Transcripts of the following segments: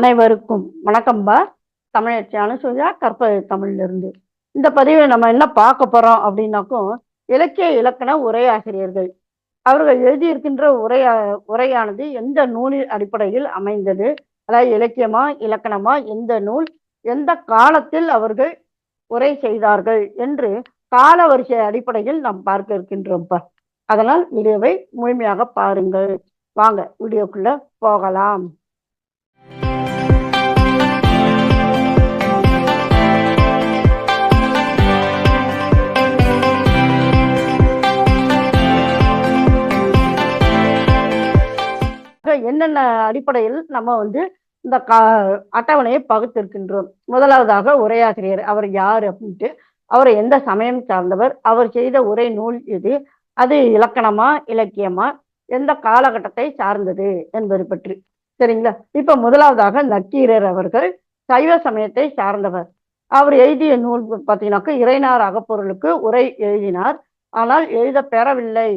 அனைவருக்கும் வணக்கம்பா தமிழச்சி அனுசூயா கற்ப தமிழ்ல இருந்து இந்த பதிவில் நம்ம என்ன பார்க்க போறோம் அப்படின்னாக்கும் இலக்கிய இலக்கண உரையாசிரியர்கள். அவர்கள் எழுதியிருக்கின்ற உரையா உரையானது எந்த நூலின் அடிப்படையில் அமைந்தது? அதாவது இலக்கியமா இலக்கணமா எந்த நூல் எந்த காலத்தில் அவர்கள் உரை செய்தார்கள் என்று கால வரிசை அடிப்படையில் நாம் பார்க்க இருக்கின்றோம்ப்பா அதனால் வீடியோவை முழுமையாக பாருங்கள். வாங்க வீடியோக்குள்ள போகலாம். என்னென்ன அடிப்படையில் நம்ம வந்து இந்த கா அட்டவணையை பகுத்திருக்கின்றோம்? முதலாவதாக உரையாசிரியர் அவர் யார் அப்படின்ட்டு அவர் எந்த சமயம் சார்ந்தவர் அவர் செய்த உரை நூல் எது அது இலக்கணமா இலக்கியமா எந்த காலகட்டத்தை சார்ந்தது என்பது பற்றி. சரிங்களா? இப்ப முதலாவதாக நக்கீரர் அவர்கள் சைவ சமயத்தை சார்ந்தவர். அவர் எழுதிய நூல் பார்த்தீங்கன்னாக்க இறைனார் அகப்பொருளுக்கு உரை எழுதினார். ஆனால் எழுத பெறவில்லை.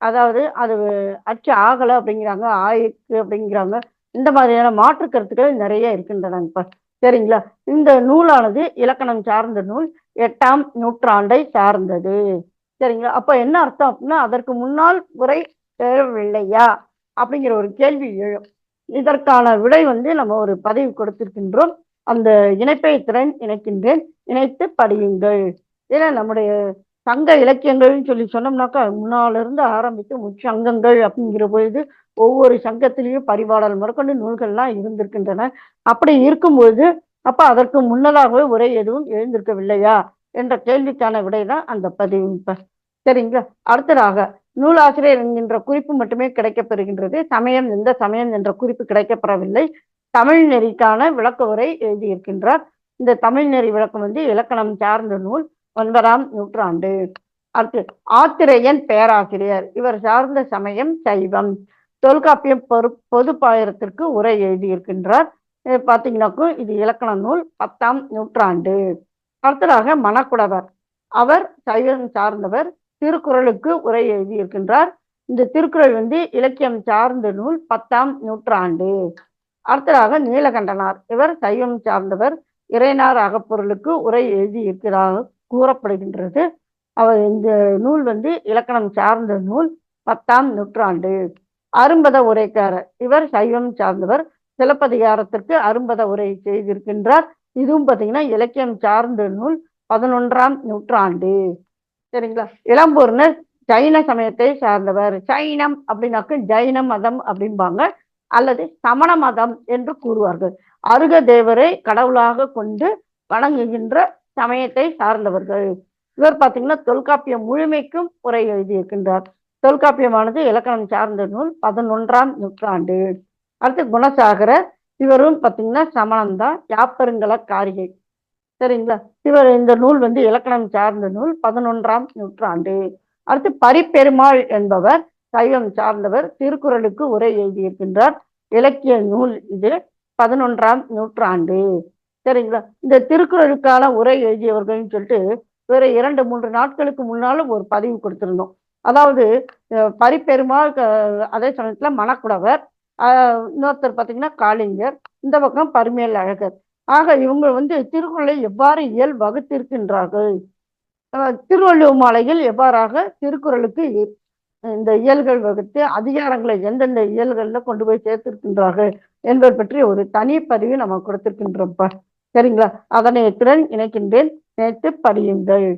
அதாவது அது அச்சு ஆகலை அப்படிங்கிறாங்க ஆயிருக்கு அப்படிங்கிறாங்க. இந்த மாதிரியான மாற்று கருத்துக்கள் நிறைய இருக்கின்றன இப்ப. சரிங்களா? இந்த நூலானது இலக்கணம் சார்ந்த நூல் எட்டாம் நூற்றாண்டை சார்ந்தது. சரிங்களா? அப்ப என்ன அர்த்தம் அப்படின்னா அதற்கு முன்னால் உரை தேவையில்லையா? அப்படிங்கிற ஒரு கேள்வி எழும். இதற்கான விடை வந்து நம்ம ஒரு பதிவு கொடுத்திருக்கின்றோம். அந்த இணைப்பை திறன் இணைக்கின்றேன். இணைத்து படியுங்கள். ஏன்னா நம்முடைய சங்க இலக்கியங்கள்னு சொல்லி சொன்னோம்னாக்கா முன்னாலிருந்து ஆரம்பித்து முச்சங்கங்கள் அப்படிங்கிற பொழுது ஒவ்வொரு சங்கத்திலையும் பரிபாடல் முதற்கொண்டு நூல்கள்லாம் இருந்திருக்கின்றன. அப்படி இருக்கும்போது அப்ப அதற்கு முன்னதாகவே உரை எதுவும் எழுந்திருக்கவில்லையா என்ற கேள்விக்கான விடை தான் அந்த பதிவு சரிங்களா? அடுத்ததாக நூலாசிரியர் என்கின்ற குறிப்பு மட்டுமே கிடைக்கப்பெறுகின்றது. சமயம் எந்த சமயம் என்ற குறிப்பு கிடைக்கப்பெறவில்லை. தமிழ் நெறிக்கான விளக்க உரை எழுதியிருக்கின்றார். இந்த தமிழ் நெறி விளக்கம் வந்து இலக்கணம் சார்ந்த நூல். ஒன்பதாம் நூற்றாண்டு. அடுத்து ஆத்திரேயன் பேராசிரியர். இவர் சார்ந்த சமயம் சைவம். தொல்காப்பியம் பொறு பொது பாயிரத்திற்கு உரை எழுதியிருக்கின்றார். பார்த்தீங்கன்னாக்கும் இது இலக்கண நூல் பத்தாம் நூற்றாண்டு. அடுத்ததாக மணக்குடவர். அவர் சைவம் சார்ந்தவர். திருக்குறளுக்கு உரை எழுதியிருக்கின்றார். இந்த திருக்குறள் வந்து இலக்கியம் சார்ந்த நூல் பத்தாம் நூற்றாண்டு. அடுத்ததாக நீலகண்டனார். இவர் சைவம் சார்ந்தவர். இறைனார் அகப்பொருளுக்கு உரை எழுதியிருக்கிறார். கூறப்படுகின்றது. அவர் இந்த நூல் வந்து இலக்கணம் சார்ந்த நூல் பத்தாம் நூற்றாண்டு. அரும்பத உரைக்காரர். இவர் சைவம் சார்ந்தவர். சிலப்பதிகாரத்திற்கு அரும்பத உரை செய்திருக்கின்றார். இதுவும் பார்த்தீங்கன்னா இலக்கியம் சார்ந்த நூல் பதினொன்றாம் நூற்றாண்டு. சரிங்களா? இளம்பூர்னு ஜைன சமயத்தை சார்ந்தவர். சைனம் அப்படின்னாக்க ஜைன மதம் அப்படிம்பாங்க. அல்லது சமண மதம் என்று கூறுவார்கள். அருக தேவரை கடவுளாக கொண்டு வணங்குகின்ற சமயத்தை சார்ந்தவர்கள். இவர் பார்த்தீங்கன்னா தொல்காப்பியம் முழுமைக்கும் உரை எழுதியிருக்கின்றார். தொல்காப்பியமானது இலக்கணம் சார்ந்த நூல் பதினொன்றாம் நூற்றாண்டு. அடுத்து குணசாகர இவரும் பார்த்தீங்கன்னா சமணம் தான் யாப்பருங்கல காரிகை சரிங்களா? இவர் இந்த நூல் வந்து இலக்கணம் சார்ந்த நூல் பதினொன்றாம் நூற்றாண்டு. அடுத்து பரிப்பெருமாள் என்பவர் சைவம் சார்ந்தவர் திருக்குறளுக்கு உரை எழுதியிருக்கின்றார். இலக்கிய நூல் இது பதினொன்றாம் நூற்றாண்டு. சரிங்களா? இந்த திருக்குறளுக்கான உரை எழுதியவர்கள்னு சொல்லிட்டு வேற இரண்டு மூன்று நாட்களுக்கு முன்னாலும் ஒரு பதிவு கொடுத்திருந்தோம். அதாவது பரிப்பெருமாள் அதே சமயத்துல மணக்குடவர் இன்னொருத்தர் பார்த்தீங்கன்னா காளிங்கர் இந்த பக்கம் பருமேல் அழகர். ஆக இவங்க வந்து திருக்குறளை எவ்வாறு இயல் வகுத்திருக்கின்றார்கள்? திருவள்ளுவர் மாலையில் எவ்வாறாக திருக்குறளுக்கு இந்த இயல்கள் வகுத்து அதிகாரங்களை எந்தெந்த இயல்களில் கொண்டு போய் சேர்த்திருக்கின்றார்கள் என்பது பற்றி ஒரு தனி பதிவு நம்ம கொடுத்திருக்கின்றோம்ப்பா. சரிங்களா? அதனை திறன் இணைக்கின்றேன். நேற்று படியுங்கள்.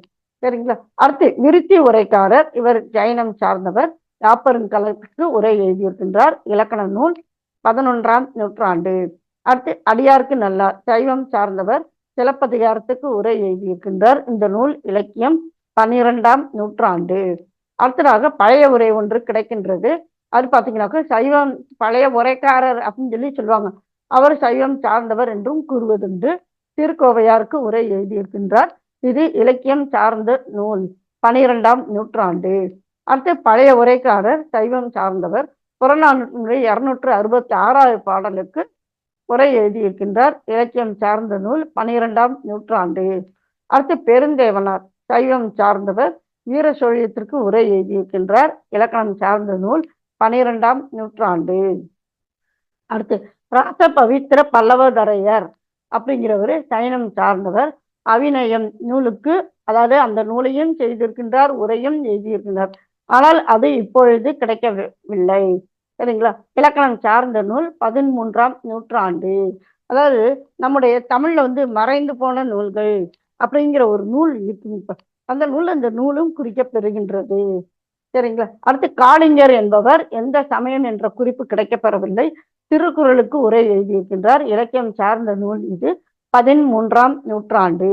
சரிங்களா? அடுத்து விருத்தி உரைக்காரர் இவர் ஜைனம் சார்ந்தவர் யாப்பருங்கலத்துக்கு உரை எழுதியிருக்கின்றார். இலக்கண நூல் பதினொன்றாம் நூற்றாண்டு. அடுத்து அடியாருக்கு நல்லார் சைவம் சார்ந்தவர் சிலப்பதிகாரத்துக்கு உரை எழுதியிருக்கின்றார். இந்த நூல் இலக்கியம் பன்னிரெண்டாம் நூற்றாண்டு. அடுத்ததாக பழைய உரை ஒன்று கிடைக்கின்றது. அது பார்த்தீங்கன்னாக்கா சைவம் பழைய உரைக்காரர் அப்படின்னு சொல்லி சொல்லுவாங்க. அவர் சைவம் சார்ந்தவர் என்றும் கூறுவதுண்டு. திருக்கோவையாருக்கு உரை எழுதியிருக்கின்றார். இது இலக்கியம் சார்ந்த நூல் பனிரெண்டாம் நூற்றாண்டு. அடுத்து பழைய உரைக்காரர் சைவம் சார்ந்தவர். புறநானூறு இருநூற்று அறுபத்தி ஆறாவது பாடலுக்கு உரை எழுதியிருக்கின்றார். இலக்கியம் சார்ந்த நூல் பனிரெண்டாம் நூற்றாண்டு. அடுத்து பெருந்தேவனார் சைவம் சார்ந்தவர். வீர சோழியத்திற்கு உரை எழுதியிருக்கின்றார். இலக்கணம் சார்ந்த நூல் பனிரெண்டாம் நூற்றாண்டு. அடுத்து ராச பவித்திர பல்லவதரையர் அப்படிங்கிறவர் சைனம் சார்ந்தவர். அவிநயம் நூலுக்கு அதாவது அந்த நூலையும் செய்திருக்கின்றார் உரையும் எழுதியிருக்கின்றார். ஆனால் அது இப்பொழுது கிடைக்கவில்லை. சரிங்களா? இலக்கணம் சார்ந்த நூல் பதிமூன்றாம் நூற்றாண்டு. அதாவது நம்முடைய தமிழ்ல வந்து மறைந்து போன நூல்கள் அப்படிங்கிற ஒரு நூல் இருக்கு. அந்த நூல் அந்த நூலும் குறிக்கப்பெறுகின்றது. சரிங்களா? அடுத்து காளிங்கர் என்பவர் எந்த சமயம் என்ற குறிப்பு கிடைக்கப்பெறவில்லை. திருக்குறளுக்கு உரை எழுதியிருக்கின்றார். இலக்கியம் சார்ந்த நூல் இது. பதிமூன்றாம் நூற்றாண்டு.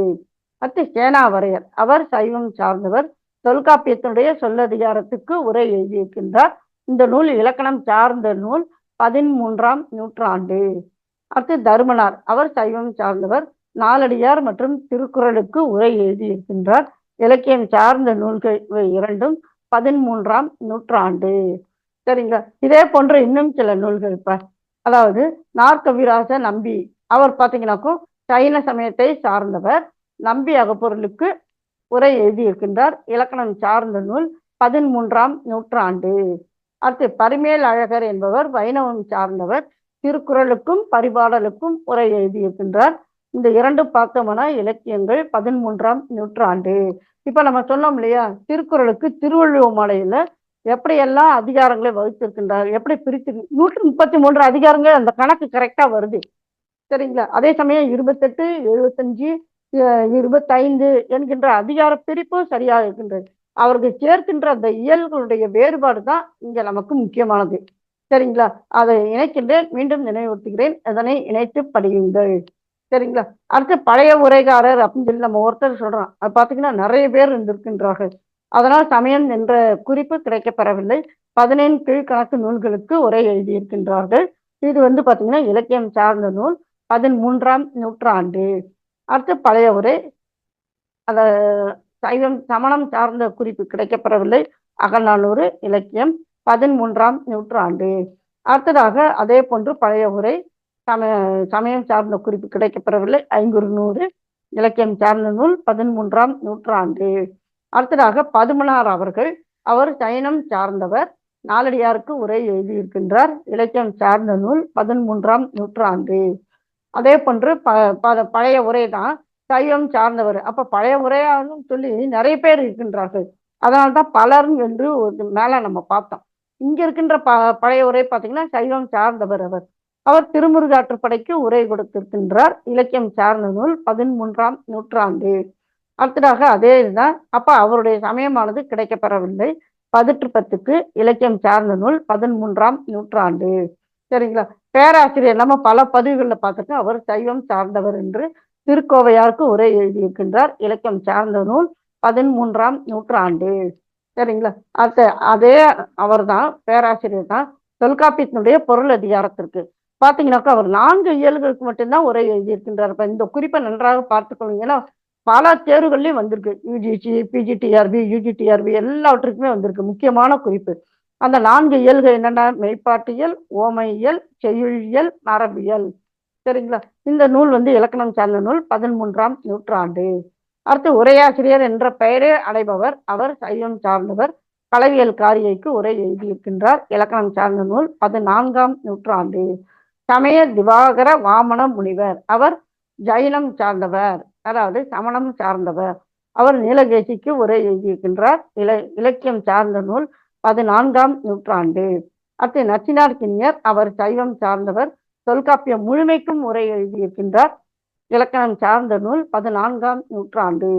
அடுத்து சேனாவரையர். அவர் சைவம் சார்ந்தவர். தொல்காப்பியத்தினுடைய சொல்லதிகாரத்துக்கு உரை எழுதியிருக்கின்றார். இந்த நூல் இலக்கணம் சார்ந்த நூல். பதிமூன்றாம் நூற்றாண்டு. அடுத்து தருமனார். அவர் சைவம் சார்ந்தவர். நாலடியார் மற்றும் திருக்குறளுக்கு உரை எழுதியிருக்கின்றார். இலக்கியம் சார்ந்த நூல்கள் இவை இரண்டும். பதிமூன்றாம் நூற்றாண்டு. சரிங்களா? இதே போன்ற இன்னும் சில நூல்கள் இப்ப. அதாவது நாற்கவிராச நம்பி. அவர் பார்த்தீங்கன்னாக்கும் சைன சமயத்தை சார்ந்தவர். நம்பி அகப்பொருளுக்கு உரை எழுதியிருக்கின்றார். இலக்கணம் சார்ந்த நூல் பதிமூன்றாம் நூற்றாண்டு. அடுத்து பரிமேல் அழகர் என்பவர் வைணவம் சார்ந்தவர். திருக்குறளுக்கும் பரிபாடலுக்கும் உரை எழுதியிருக்கின்றார். இந்த இரண்டு பார்த்தோம்னா இலக்கியங்கள் பதிமூன்றாம் நூற்றாண்டு. இப்ப நம்ம சொன்னோம் இல்லையா திருக்குறளுக்கு திருவள்ளுவர் மலையில எப்படியெல்லாம் அதிகாரங்களை வகுத்திருக்கின்றார் எப்படி பிரித்து நூற்றி முப்பத்தி மூன்று அதிகாரங்கள் அந்த கணக்கு கரெக்டா வருது. சரிங்களா? அதே சமயம் இருபத்தெட்டு எழுபத்தஞ்சு இருபத்தைந்து என்கின்ற அதிகார பிரிப்பும் சரியாக இருக்கின்றது. அவர்கள் சேர்க்கின்ற அந்த இயல்களுடைய வேறுபாடு தான் இங்க நமக்கு முக்கியமானது. சரிங்களா? அதை இணைக்கின்றேன் மீண்டும் நினைவுறுத்துகிறேன் அதனை இணைத்து படியுங்கள். சரிங்களா? அடுத்து பழைய உரைகாரர் அப்படின்னு சொல்லி நம்ம ஒருத்தர் சொல்றோம் அது பார்த்தீங்கன்னா நிறைய பேர் இருந்திருக்கின்றார்கள். அதனால் சமயம் என்ற குறிப்பு கிடைக்கப்பெறவில்லை. பதினேழு கீழ்கணக்கு நூல்களுக்கு உரை எழுதியிருக்கின்றார்கள். இது வந்து பார்த்தீங்கன்னா இலக்கியம் சார்ந்த நூல். பதிமூன்றாம் நூற்றாண்டு. அடுத்து பழைய உரை. அந்த சைவம் சமணம் சார்ந்த குறிப்பு கிடைக்கப்பெறவில்லை. அகநானூறு இலக்கியம். பதிமூன்றாம் நூற்றாண்டு. அடுத்ததாக அதே போன்று பழைய உரை. சமய சமயம் சார்ந்த குறிப்பு கிடைக்கப்பெறவில்லை. ஐங்குறு நூறு இலக்கியம் சார்ந்த நூல் பதிமூன்றாம் நூற்றாண்டு. அடுத்ததாக பதுமனார் அவர்கள் அவர் சைனம் சார்ந்தவர் நாலடியாருக்கு உரை எழுதியிருக்கின்றார். இலக்கியம் சார்ந்த நூல் பதிமூன்றாம் நூற்றாண்டு. அதே போன்று ப பழைய உரை தான் சைவம் சார்ந்தவர். அப்ப பழைய உரையாலும் சொல்லி நிறைய பேர் இருக்கின்றார்கள். அதனால்தான் பலர் என்று மேல நம்ம பார்த்தோம். இங்க இருக்கின்ற ப பழைய உரை பார்த்தீங்கன்னா சைவம் சார்ந்தவர் அவர். அவர் திருமுருகாற்றுப்படைக்கு உரை கொடுத்திருக்கின்றார். இலக்கியம் சார்ந்த நூல் பதிமூன்றாம் நூற்றாண்டு. அடுத்ததாக அதே இதுதான். அப்ப அவருடைய சமயமானது கிடைக்கப்பெறவில்லை. பதிற்று பத்துக்கு இலக்கியம் சார்ந்த நூல் பதிமூன்றாம் நூற்றாண்டு. சரிங்களா? பேராசிரியர் நம்ம பல பதிவுகளில் பார்த்துருக்கோம் அவர் சைவம் சார்ந்தவர் என்று திருக்கோவையாருக்கு உரை எழுதியிருக்கின்றார். இலக்கியம் சார்ந்த நூல் பதிமூன்றாம் நூற்றாண்டு. சரிங்களா? அத்த அதே அவர் தான் பேராசிரியர் தான் தொல்காப்பியத்தினுடைய பொருள் அதிகாரத்திற்கு. பார்த்தீங்கன்னாக்கா அவர் நான்கு இயல்களுக்கு மட்டும்தான் உரை எழுதியிருக்கின்றார். இப்போ இந்த குறிப்பை நன்றாக பார்த்துக்கணும் ஏன்னா பல தேர்வுகள்லையும் வந்திருக்கு. யூஜிசி பிஜிடிஆர்பி யூஜிடிஆர்பி எல்லாவற்றுக்குமே வந்திருக்கு. முக்கியமான குறிப்பு. அந்த நான்கு இயல்கள் என்னென்ன மெய்ப்பாட்டியல் ஓமையியல் செய்யுளியல் மரபியல். சரிங்களா? இந்த நூல் வந்து இலக்கணம் சார்ந்த நூல் பதிமூன்றாம் நூற்றாண்டு. அடுத்து உரையாசிரியர் என்ற பெயரே அடைபவர். அவர் சைவம் சார்ந்தவர். கலவியல் காரியைக்கு உரை எழுதியிருக்கின்றார். இலக்கணம் சார்ந்த நூல் பதினான்காம் நூற்றாண்டு. சமய திவாகர வாமன முனிவர். அவர் ஜைனம் சார்ந்தவர். அதாவது சமணம் சார்ந்தவர். அவர் நீலகேசிக்கு உரை எழுதியிருக்கின்றார். இல இலக்கியம் சார்ந்த நூல் பதினான்காம் நூற்றாண்டு. அடுத்து நச்சினார் கிண்ணியர் அவர் சைவம் சார்ந்தவர். தொல்காப்பியம் முழுமைக்கும் உரை எழுதியிருக்கின்றார். இலக்கணம் சார்ந்த நூல் பதினான்காம் நூற்றாண்டு.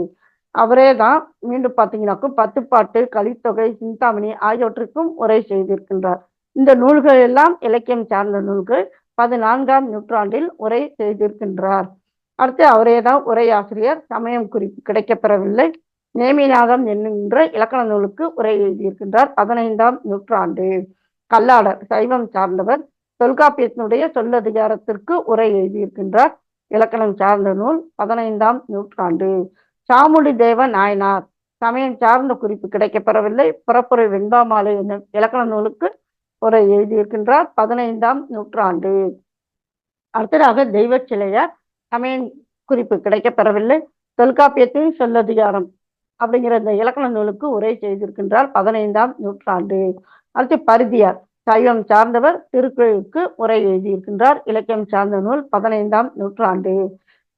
அவரே தான் மீண்டும் பார்த்தீங்கன்னாக்கும் பத்துப்பாட்டு கலித்தொகை சிந்தாமணி ஆகியவற்றுக்கும் உரை செய்திருக்கின்றார். இந்த நூல்கள் எல்லாம் இலக்கியம் சார்ந்த நூல்கள். பதினான்காம் நூற்றாண்டில் உரை செய்திருக்கின்றார். அடுத்து அவரே தான் உரையாசிரியர். சமயம் குறிப்பு கிடைக்கப்பெறவில்லை. நேமிநாதம் என்னுகின்ற இலக்கண நூலுக்கு உரை எழுதியிருக்கின்றார். பதினைந்தாம் நூற்றாண்டு. கல்லாடர் சைவம் சார்ந்தவர். தொல்காப்பியத்தினுடைய சொல்லதிகாரத்திற்கு உரை எழுதியிருக்கின்றார். இலக்கணம் சார்ந்த நூல் பதினைந்தாம் நூற்றாண்டு. சாமுடி தேவ நாயனார் சமயம் சார்ந்த குறிப்பு கிடைக்கப்பெறவில்லை. புறப்புரை வெண்பாமாலை என்னும் இலக்கண நூலுக்கு உரை எழுதியிருக்கின்றார் பதினைந்தாம் நூற்றாண்டு. அடுத்ததாக தெய்வ சிலையார் சமயம் குறிப்பு கிடைக்கப்பெறவில்லை. தொல்காப்பியத்தின் சொல்லதிகாரம் அப்படிங்கிற இந்த இலக்கண நூலுக்கு உரை செய்திருக்கின்றார் பதினைந்தாம் நூற்றாண்டு. அடுத்து பருதியார் சைவம் சார்ந்தவர் திருக்குறளுக்கு உரை எழுதியிருக்கின்றார் இலக்கியம் சார்ந்த நூல் பதினைந்தாம் நூற்றாண்டு.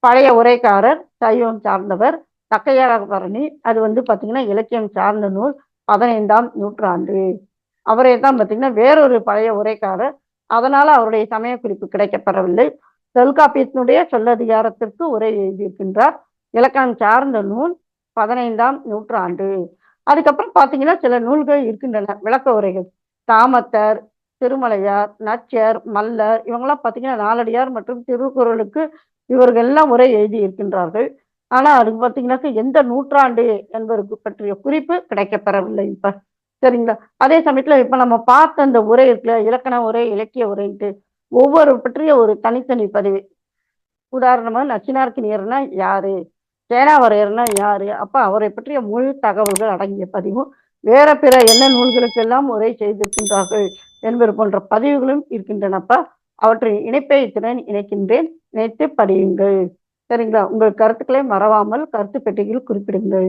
பழைய உரைக்காரர் சைவம் சார்ந்தவர் தக்கையாரபரணி அது வந்து பார்த்தீங்கன்னா இலக்கியம் சார்ந்த நூல் பதினைந்தாம் நூற்றாண்டு. அவரே தான் பார்த்தீங்கன்னா வேறொரு பழைய உரைக்காரர். அதனால அவருடைய சமய குறிப்பு கிடைக்கப்பெறவில்லை. தொல்காப்பியத்தினுடைய சொல்லதிகாரத்திற்கு உரை எழுதியிருக்கின்றார். இலக்கணம் சார்ந்த நூல் பதினைந்தாம் நூற்றாண்டு. அதுக்கப்புறம் பார்த்தீங்கன்னா சில நூல்கள் இருக்கின்றன. விளக்க உரைகள். தாமத்தர் திருமலையார் நச்சர் மல்லர் இவங்கெல்லாம் பார்த்தீங்கன்னா நாலடியார் மற்றும் திருக்குறளுக்கு இவர்கள் எல்லாம் உரை எழுதி இருக்கின்றார்கள் ஆனால் அதுக்கு பார்த்தீங்கன்னாக்க எந்த நூற்றாண்டு என்பதற்கு பற்றிய குறிப்பு கிடைக்கப்பெறவில்லை இப்போ. சரிங்களா? அதே சமயத்துல இப்ப நம்ம பார்த்த அந்த உரை இருக்குல்ல இலக்கண உரை இலக்கிய உரைன்ட்டு ஒவ்வொரு பற்றிய ஒரு தனித்தனி பதிவு. உதாரணமா நச்சினார்க்கினியர்னா யாரு? சேனாவரையர்னா யாரு? அப்ப அவரை பற்றிய முழு தகவல்கள் அடங்கிய பதிவும் வேற பிற என்ன நூல்களுக்கெல்லாம் உரை செய்திருக்கின்றார்கள் என்பது போன்ற பதிவுகளும் இருக்கின்றனப்ப அவற்றின் இணைப்பை இத்துடன் இணைக்கின்றேன். இணைத்து படியுங்கள். சரிங்களா? உங்கள் கருத்துக்களை மறவாமல் கருத்து பெட்டியில் குறிப்பிடுங்கள்.